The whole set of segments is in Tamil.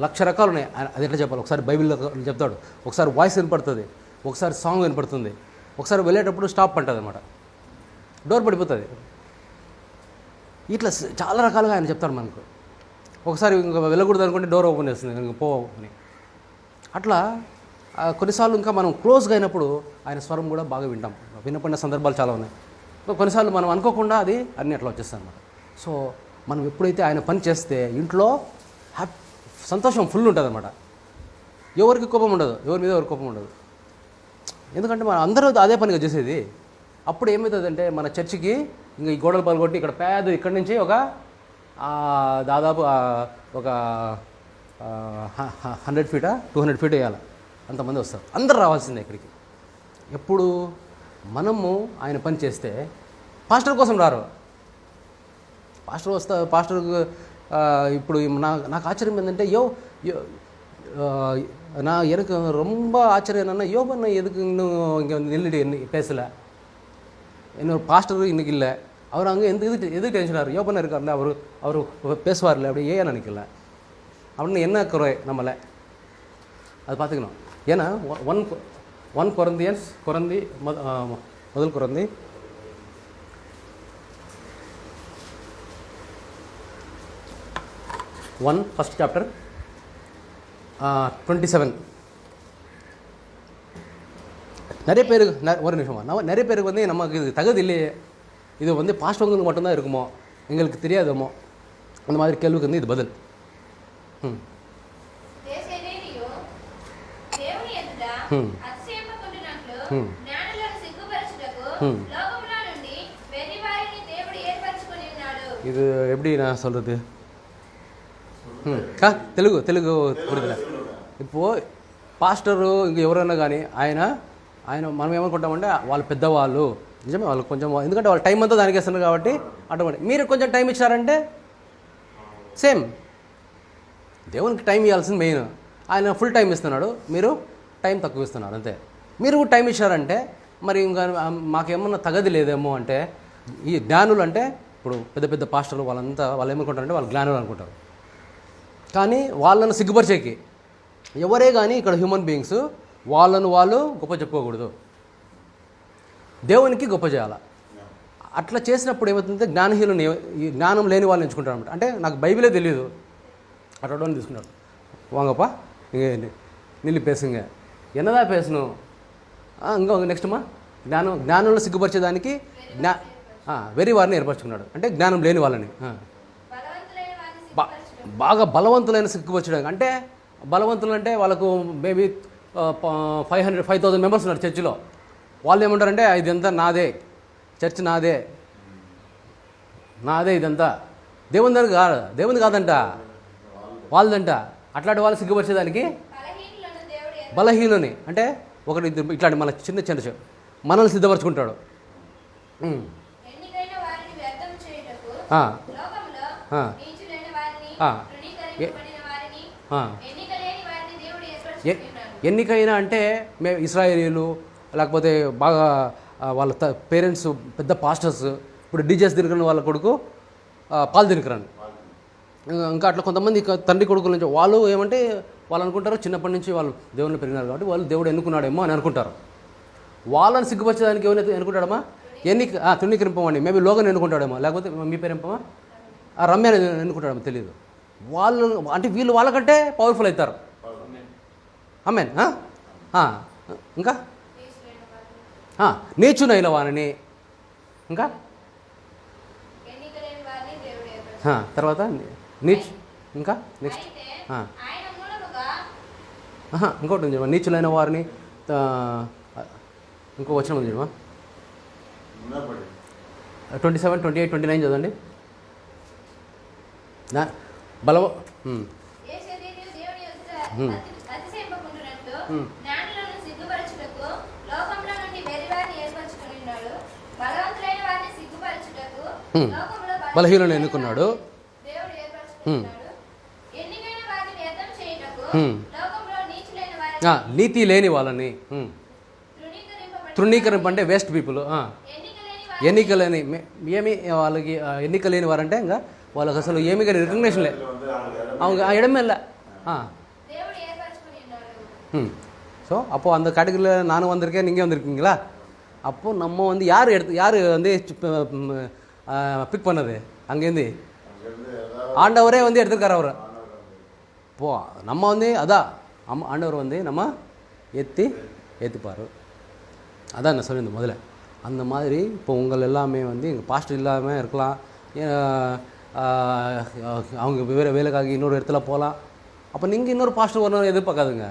లక్ష రకాలు ఉన్నాయి అది ఎట్లా చెప్పాలి? ఒకసారి బైబిల్లో చెప్తాడు. ఒకసారి వాయిస్ వినపడుతుంది. ఒకసారి సాంగ్ వినపడుతుంది. ఒకసారి వెళ్ళేటప్పుడు స్టాప్ అంటుంది అనమాట డోర్ పడిపోతుంది. ఇట్లా చాలా రకాలుగా ఆయన చెప్తాడు మనకు. ఒకసారి ఇంకా వెళ్ళకూడదు అనుకుంటే డోర్ ఓపెన్ చేస్తుంది. ఇంకా పో అని. అట్లా కొన్నిసార్లు ఇంకా మనం క్లోజ్గా అయినప్పుడు ఆయన స్వరం కూడా బాగా వింటాం. వినపడిన సందర్భాలు చాలా ఉన్నాయి. కొన్నిసార్లు మనం అనుకోకుండా అది అన్ని అట్లా వచ్చేస్తాయి అనమాట సో మనం ఎప్పుడైతే ఆయన పని చేస్తే ఇంట్లో హ్యాపీ సంతోషం ఫుల్ ఉంటుంది అనమాట ఎవరికి కోపం ఉండదు. ఎవరి మీద ఎవరికి కోపం ఉండదు. ఎందుకంటే మన అందరూ అదే పనిగా చేసేది. అప్పుడు ఏమవుతుందంటే మన చర్చికి ఇంకా ఈ గోడలు పగలగొట్టి ఇక్కడ పేద ఇక్కడి నుంచి ఒక దాదాపు ఒక హండ్రెడ్ ఫీటా టూ హండ్రెడ్ ఫీట్ వేయాలి. అంతమంది వస్తారు. అందరు రావాల్సిందే ఇక్కడికి. ఎప్పుడు మనము ఆయన పని చేస్తే పాస్టర్ కోసం రారు. పాస్టర్ వస్తా పాస్టర్ ఇప్పుడు నా నాకు ఆశ్చర్యం ఏంటంటే యో యో ఆ, நான் எனக்கு ரொம்ப ஆச்சரியம் என்னன்னா யோபன் எதுக்கு இன்னும் இங்கே நில்லுட்டு என்ன பேசலை இன்னொரு பாஸ்டர் இன்னைக்கு இல்லை அவர் அங்கே எந்த இது எதுக்கு டென்ஷனாக யோபன் இருக்கார்ல அவர் அவர் பேசுவார்ல அப்படி ஏன் நினைக்கல அப்படின்னு என்ன குறை நம்மளை அது பார்த்துக்கணும் ஏன்னா ஒன் ஒன் குறந்தியன்ஸ் குறந்தி மொத ஆ, முதல் குறந்தி one first chapter twenty seven நிறைய பேருக்கு ந ஒரு நிமிஷமா நம்ம நிறைய பேருக்கு வந்து நமக்கு இது தகுதி இல்லையே. இது வந்து பாஸ்டவங்களுக்கு மட்டும்தான் இருக்குமோ? எங்களுக்கு தெரியாதமோ? அந்த மாதிரி கேள்விக்கு வந்து இது பதில். ம். ம். ம். ம். இது எப்படி நான் சொல்கிறது తెలుగు తెలుగు పురిదిలే ఇప్పుడు పాస్టరు ఇంక ఎవరైనా కానీ ఆయన ఆయన మనం ఏమనుకుంటామంటే వాళ్ళు పెద్దవాళ్ళు. నిజమే వాళ్ళు కొంచెం ఎందుకంటే వాళ్ళు టైం అంతా దానికి ఇస్తున్నారు కాబట్టి అటువంటి మీరు కొంచెం టైం ఇచ్చారంటే సేమ్. దేవునికి టైం ఇవ్వాల్సింది మెయిన్. ఆయన ఫుల్ టైం ఇస్తున్నాడు మీరు టైం తక్కువ ఇస్తున్నారు అంతే. మీరు టైం ఇచ్చారంటే మరి ఇంకా మాకేమన్నా తగది లేదేమో అంటే ఈ జ్ఞానులు అంటే ఇప్పుడు పెద్ద పెద్ద పాస్టర్లు వాళ్ళంతా వాళ్ళు ఏమనుకుంటారంటే వాళ్ళు జ్ఞానులు అనుకుంటారు. కానీ వాళ్ళను సిగ్గుపరిచేకి. ఎవరే కానీ ఇక్కడ హ్యూమన్ బీయింగ్స్ వాళ్ళను వాళ్ళు గొప్ప చెప్పుకోకూడదు. దేవునికి గొప్ప చేయాలి. అట్లా చేసినప్పుడు ఏమవుతుందంటే జ్ఞానహీనుని జ్ఞానం లేని వాళ్ళని ఎంచుకుంటారు అనమాట అంటే నాకు బైబిలే తెలియదు అట్లా తీసుకున్నాడు. వాంగప్ప ఇంకేంటి నిల్లి పేసుంగ. ఎన్నదా పేసును? ఇంకో నెక్స్ట్మా జ్ఞానం జ్ఞానంలో సిగ్గుపరిచేదానికి జ్ఞా వెరీ వారిని ఏర్పరచుకున్నాడు. అంటే జ్ఞానం లేని వాళ్ళని. బాగా బలవంతులైన సిగ్గుపరచడానికి అంటే బలవంతులు అంటే వాళ్ళకు maybe five hundred five thousand members ఉన్నారు చర్చిలో వాళ్ళు ఏమంటారంటే ఇదంతా నాదే. చర్చ్ నాదే. నాదే ఇదంతా. దేవుని దగ్గర కాదు. దేవుని కాదంట. వాళ్ళదంట. అట్లాంటి వాళ్ళు సిగ్గుపరిచేదానికి బలహీనుని అంటే ఒకటి ఇద్దరు ఇట్లాంటి మన చిన్న చిన్న మనల్ని సిద్ధపరచుకుంటాడు. ఎన్నికైన అంటే మే ఇస్రాయేలీలు లేకపోతే బాగా వాళ్ళ పేరెంట్స్ పెద్ద పాస్టర్స్ ఇప్పుడు డీజెస్ దినకరన్ వాళ్ళ కొడుకు పాల్ దినకరన్. ఇంకా- ఇంకా అట్లా కొంతమంది తండ్రి కొడుకుల నుంచి వాళ్ళు ఏమంటే వాళ్ళు అనుకుంటారు చిన్నప్పటి నుంచి వాళ్ళు దేవుళ్ళు పెరిగినారు కాబట్టి వాళ్ళు దేవుడు ఎన్నుకున్నాడేమో అని అనుకుంటారు. వాళ్ళని సిగ్గుపరచడానికి ఏమైనా ఎన్నుకుంటాడమ్మా? ఎన్ని తృణీకరింపమండి మేబీ లోగన్ ఎన్నుకుంటాడేమో లేకపోతే మీ పేరు ఎంపమా ఆ రమ్య ఎన్నుకుంటాడేమో తెలియదు వాళ్ళు అంటే వీళ్ళు వాళ్ళకంటే పవర్ఫుల్ అవుతారు. అమ్మేన్ ఇంకా? ఆ, నేర్చునైన వారిని ఇంకా? తర్వాత నీచ్ ఇంకా? నెక్స్ట్ ఇంకోటి ఉంది. నీచులైన వారిని ఇంకో వచ్చిన ఉంది చూడమా twenty seven twenty eight twenty nine చదవండి. బలవ బలహీనులను ఎన్నుకున్నాడు? నీతి లేని వాళ్ళని. తృణీకరింపు అంటే వేస్ట్ పీపుల్. ఎన్నికలేని ఏమి వాళ్ళకి ఎన్నిక లేని వారంటే ఇంకా వాళ్ళకి అసలు ఏమి రికగ్నేషన్ లేదు அவங்க இடமே இல்லை. ஆ. ம். ஸோ அப்போது அந்த கடுகில் நானும் வந்திருக்கேன் நீங்கள் வந்திருக்கீங்களா? அப்போது நம்ம வந்து யார் எடுத்து யார் வந்து பிக் பண்ணது? அங்கேருந்து? ஆண்டவரே வந்து எடுத்துருக்காரு அவர். போ நம்ம வந்து அதான் அம் ஆண்டவர் வந்து நம்ம ஏற்றி ஏற்றுப்பார் அதான் நான் சொல்லியிருந்தேன் முதல்ல. அந்த மாதிரி இப்போ உங்கள் எல்லாமே வந்து எங்கள் பாஸ்டர் இல்லாமல் இருக்கலாம். அவங்க வேறு வேலைக்காக இன்னொரு இடத்துல போகலாம். அப்போ நீங்கள் இன்னொரு பாஸ்டர் வரணும்னு எதிர்பார்க்காதுங்க.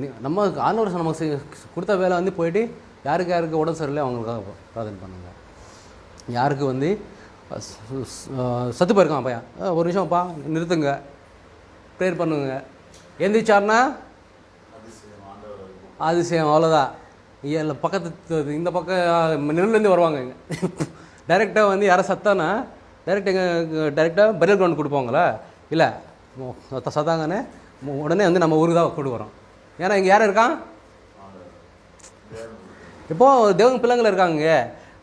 நீ நம்ம ஆண்டவர் நமக்கு கொடுத்த வேலை வந்து போயிட்டு யாருக்கு யாருக்கு உடம்பு சரியில்லை அவங்களுக்காக பிரார்த்தனை பண்ணுங்க. யாருக்கு வந்து சத்து போயிருக்கான் பையன். ஒரு நிமிஷம்ப்பா நிறுத்துங்க. ப்ரேயர் பண்ணுங்க. எந்திரிச்சார்னா அதிசயம் அவ்வளோதான் இல்லை பக்கத்து இந்த பக்கம் நெல்லுலேருந்து வருவாங்க டைரெக்டாக வந்து யாரை சத்தானா? டைரெக்ட் எங்கள் டைரெக்டாக பரியல் கிரவுண்ட் கொடுப்பாங்களா? இல்லை. சத்தாங்கன்னு உடனே வந்து நம்ம ஊருக்கு தான் கொண்டு வரோம். ஏன்னா இங்கே யார் இருக்கான் இப்போது தேவங்க பிள்ளைங்கள் இருக்காங்க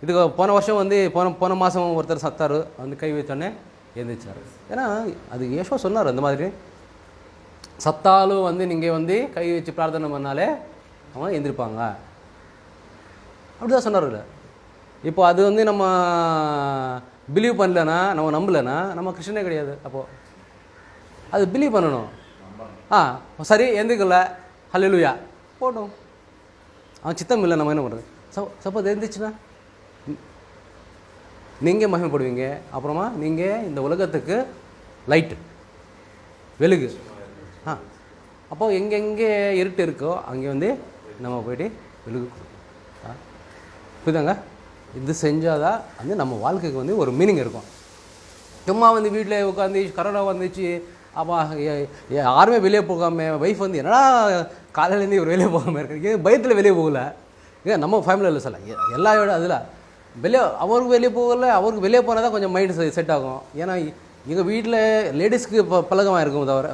இதுக்கு போன வருஷம் வந்து போன போன மாதம் ஒருத்தர் சத்தார் வந்து கை வைத்தோடனே எழுந்திரிச்சார் ஏன்னா அது ஏஷோ சொன்னார் அந்த மாதிரி. சத்தாலும் வந்து நீங்கள் வந்து கை வச்சு பிரார்த்தனை பண்ணாலே அவன் எந்திரிப்பாங்க. அப்படிதான் சொன்னார் இப்போ அது வந்து நம்ம பிலீவ் பண்ணலனா நம்ம நம்பலைன்னா நம்ம கிருஷ்ணனே கிடையாது அப்போது அது பிலீவ் பண்ணணும். ஆ சரி எந்திரிக்கல. ஹல்லேலூயா போட்டோம். அவன் சித்தம் இல்லை நம்ம என்ன பண்ணுறது சப்போ சப்போஸ் எழுந்துச்சுன்னா நீங்கள் மகிமைப்படுவீங்க. அப்புறமா நீங்கள் இந்த உலகத்துக்கு லைட்டு வெளுகு. ஆ. அப்போது எங்கெங்கே இருட்டு இருக்கோ அங்கே வந்து நம்ம போய்ட்டு வெளுகு கொடுக்கணும். ஆ. புரியுதாங்க? இது செஞ்சால் தான் வந்து நம்ம வாழ்க்கைக்கு வந்து ஒரு மீனிங் இருக்கும். சும்மா வந்து வீட்டில் உட்காந்து கரோனா வந்துச்சு அப்பா யாருமே வெளியே போகாம ஒய்ஃப் வந்து என்னடா காலையிலேருந்து இவர் வெளியே போகாமல் இருக்கு பயத்தில் வெளியே போகல? ஏன் நம்ம ஃபேமிலியில் இல்லை சொல்ல எல்லா விட அதில். வெளியே அவருக்கு வெளியே போகல அவருக்கு வெளியே போனால் தான் கொஞ்சம் மைண்டு செட் ஆகும். ஏன்னா எங்கள் வீட்டில் லேடிஸ்க்கு இப்போ பழக்கமாக இருக்கும் தவிர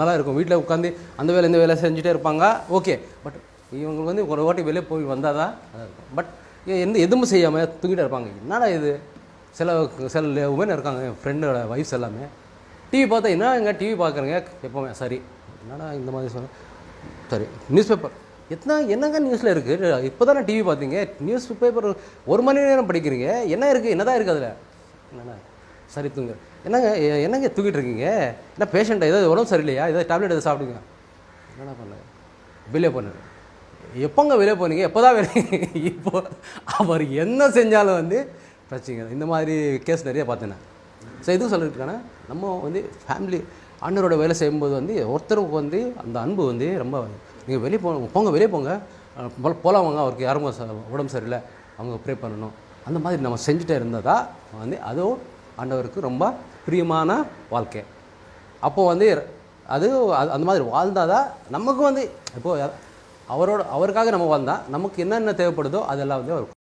நல்லா இருக்கும். வீட்டில் உட்காந்து அந்த வேலை இந்த வேலை செஞ்சுட்டே இருப்பாங்க. ஓகே. பட் இவங்களுக்கு வந்து ஒரு வாட்டி வெளியே போய் வந்தால் தான் இருக்கும். பட் எந்த எதுவும் செய்யாமல் தூங்கிட்டு இருப்பாங்க. என்னடா இது? சில சில உமன் இருக்காங்க என் ஃப்ரெண்டோட வைஃப்ஸ் எல்லாமே. டிவி பார்த்தா என்னங்க டிவி பார்க்குறேங்க? எப்போவுமே சரி. என்னடா இந்த மாதிரி சொன்னேன் சரி நியூஸ் பேப்பர் எத்தனை என்னங்க நியூஸில் இருக்குது இப்போ தானே டிவி பார்த்தீங்க. நியூஸ் பேப்பர் ஒரு மணி நேரம் படிக்கிறீங்க. என்ன இருக்குது என்னதான் இருக்குது அதில்? என்னண்ணா சரி தூங்க. என்னங்க என்னங்க தூங்கிட்டு இருக்கீங்க? என்ன பேஷண்ட்டா ஏதாவது உடம்பு சரியில்லையா? ஏதாவது டேப்லெட் எதாவது சாப்பிடுங்க. என்னடா பண்ண? பில்லே பண்ணுங்க எப்போங்க வெளியே போனீங்க? எப்போ தான் வெளியே இப்போ அவர் என்ன செஞ்சாலும் வந்து பிரச்சனை இந்த மாதிரி கேஸ் நிறைய பார்த்தேன் ஸோ எதுவும் சொல்லியிருக்கானா நம்ம வந்து ஃபேமிலி அண்ணரோட வேலை செய்யும்போது வந்து ஒருத்தருக்கு வந்து அந்த அன்பு வந்து ரொம்ப நீங்கள் வெளியே போ போங்க வெளியே போங்க. போகலாம் வாங்க. அவருக்கு யாரும் உடம்பு சரியில்லை. அவங்க ப்ரே பண்ணணும். அந்த மாதிரி நம்ம செஞ்சுட்டே இருந்தால் தான் வந்து அதுவும் ஆண்டவருக்கு ரொம்ப பிரியமான வாழ்க்கை. அப்போது வந்து அது- அந்த மாதிரி வாழ்ந்தால் தான் நமக்கு வந்து இப்போது அவரோட அவருக்காக நம்ம வாழ்ந்தால் நமக்கு என்னென்ன தேவைப்படுதோ அதெல்லாம் வந்து அவர்